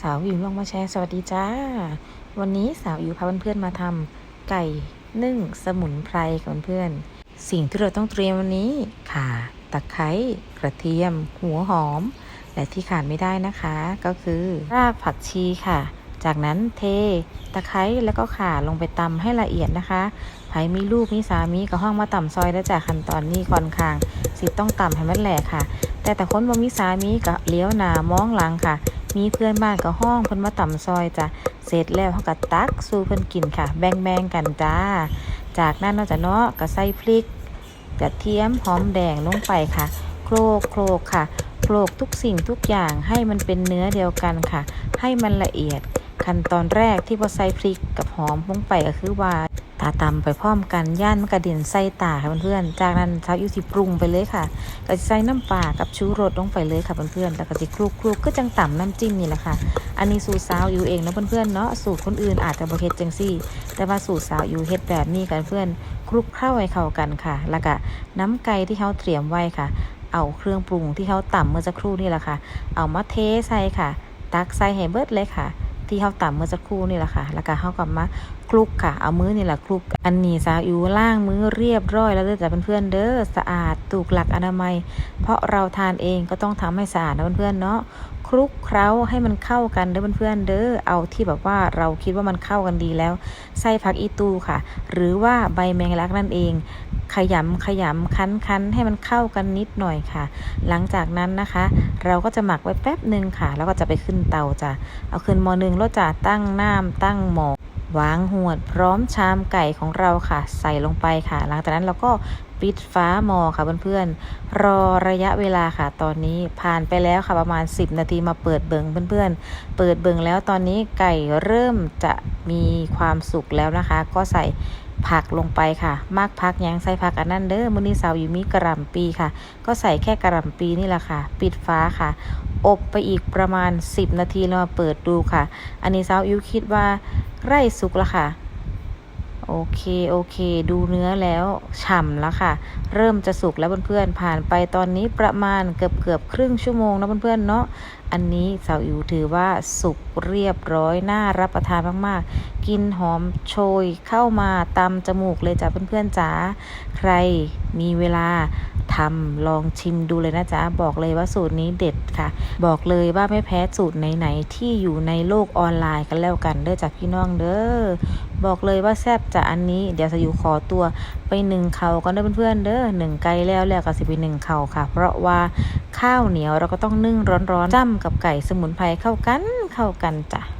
สาวอิวลองมาแชร์สวัสดีจ้า วันนี้สาวอิวพาเพื่อนๆมาทำไก่นึ่งสมุนไพรกับเพื่อน สิ่งที่เราต้องเตรียมวันนี้ค่ะ ตะไคร้กระเทียม หัวหอม และที่ขาดไม่ได้นะคะ ก็คือรากผักชีค่ะ จากนั้นเท ตะไคร้แล้วก็ข่าลงไปตำให้ละเอียดนะคะไผมีลูกมีสามีก็ห้องมาต่ำซอยแล้วจากขั้นตอนนี้ค่อนข้าง สิต้องต่ำให้มันแหลกค่ะ แต่แต่คนบ่มีสามีก็เลี้ยวหน้ามองหลังค่ะ มีเพื่อนบ้านก็ห้องเพิ่นมาต่ำซอยจ้ะเสร็จแล้วเขาก็ตักสู่เพิ่นกินค่ะ แบ่งๆกันจ้า จากนั้นเนาะจ้ะเนาะก็ใส่พริกกระเทียมหอมแดงลงไปค่ะ โคลกโคลกค่ะ โคลกทุกสิ่งทุกอย่างให้มันเป็นเนื้อเดียวกันค่ะ ให้มันละเอียด ขั้นตอนแรกที่พอใส่พริกกับหอมลงไปก็คือว่า ตาตำไปพร้อมกันย่านมันกระเด็นใส่ตาค่ะเพื่อนๆ จากนั้นสาอยู่สิปรุงไปเลยค่ะ ก็ใส่น้ำปลากับชูรสลงไปเลยค่ะเพื่อนๆ แล้วก็จะคลุกคลุกก็จังต่ำน้ำจิ้มนี่แหละค่ะ อันนี้สูตรสาวอยู่เองนะเพื่อนๆเนาะ สูตรคนอื่นอาจจะบเฮ็ดจังซี่ แต่ว่าสูตรสาวอยู่เฮ็ดแบบนี้กันเพื่อนคลุกเข้าให้เข้ากันค่ะ แล้วก็น้ำไก่ที่เขาเตรียมไว้ค่ะ เอาเครื่องปรุงที่เขาต่ำเมื่อสักครู่นี่แหละค่ะ เอามาเทใส่ค่ะ ตักใส่ให้เบิดเลยค่ะ ที่เขาต่ำเมื่อสักครู่นี่แหละค่ะ แล้วก็เขาก็มาคลุกค่ะ เอามือนี่แหละคลุก อันนี้สาวอยู่ล่างมือเรียบร้อยแล้วเด้อจ้ะเพื่อนๆเด้อสะอาดถูกหลักอนามัย เพราะเราทานเองก็ต้องทำให้สะอาดนะเพื่อนๆเนาะ คลุกเคล้าให้มันเข้ากันเด้อเพื่อนๆเด้อเอาที่แบบว่าเราคิดว่ามันเข้ากันดีแล้วใส่ผักอีตูค่ะ หรือว่าใบแมงลักนั่นเอง ขยำขยำคั้นคั้นให้มันเข้ากันนิดหน่อยค่ะ หลังจากนั้นนะคะ เราก็จะหมักไว้แป๊บหนึ่งค่ะ แล้วก็จะไปขึ้นเตาจ้ะเอาขึ้นหม้อหนึ่งแล้วจ้ะตั้งน้ำตั้งหม้อ วางหวดพร้อมชามไก่ของเราค่ะ ใส่ลงไปค่ะ หลังจากนั้นเราก็ปิดฟ้าหม้อค่ะเพื่อนๆ รอระยะเวลาค่ะ ตอนนี้ผ่านไปแล้วค่ะประมาณ 10 นาทีมาเปิดเบิงเพื่อนๆ เปิดเบิงแล้วตอนนี้ไก่เริ่มจะมีความสุกแล้วนะคะ ก็ใส่ผักลงไปค่ะ มากพักยังใส่ผักอันนั้นเด้อมื้อนี้สาวอยู่มีกระหล่ำปีค่ะ ก็ใส่แค่กระหล่ำปีนี่แหละค่ะ ปิดฟ้าค่ะ อบไปอีกประมาณ 10 นาทีแล้วมาเปิดดูค่ะ อันนี้สาวอิวคิดว่าใกล้สุกแล้วค่ะ โอเคโอเค ดูเนื้อแล้วฉ่ำแล้วค่ะ เริ่มจะสุกแล้วเพื่อนๆผ่านไปตอนนี้ประมาณเกือบเกือบครึ่งชั่วโมงนะเพื่อนๆเนาะอันนี้สาวอิวถือว่าสุกเรียบร้อยน่ารับประทานมากๆกินหอมโชยเข้ามาตำจมูกเลยจ้ะเพื่อนๆจ๋าใครมีเวลาทำลองชิมดูเลยนะจ๊ะ บอกเลยว่าสูตรนี้เด็ดค่ะ บอกเลยว่าไม่แพ้สูตรไหนๆที่อยู่ในโลกออนไลน์กันแล้วกันเด้อจากพี่น้องเด้อบอกเลยว่าแซ่บจะอันนี้เดี๋ยวสอยู่ขอตัวไปหนึ่งเขากันเด้อเพื่อนๆเด้อหนึ่งไก่แล้วแล้วก็สิไปหนึ่งเขาค่ะ เพราะว่าข้าวเหนียวเราก็ต้องนึ่งร้อนๆจ้ำกับไก่สมุนไพรเข้ากันเข้ากันจ้ะ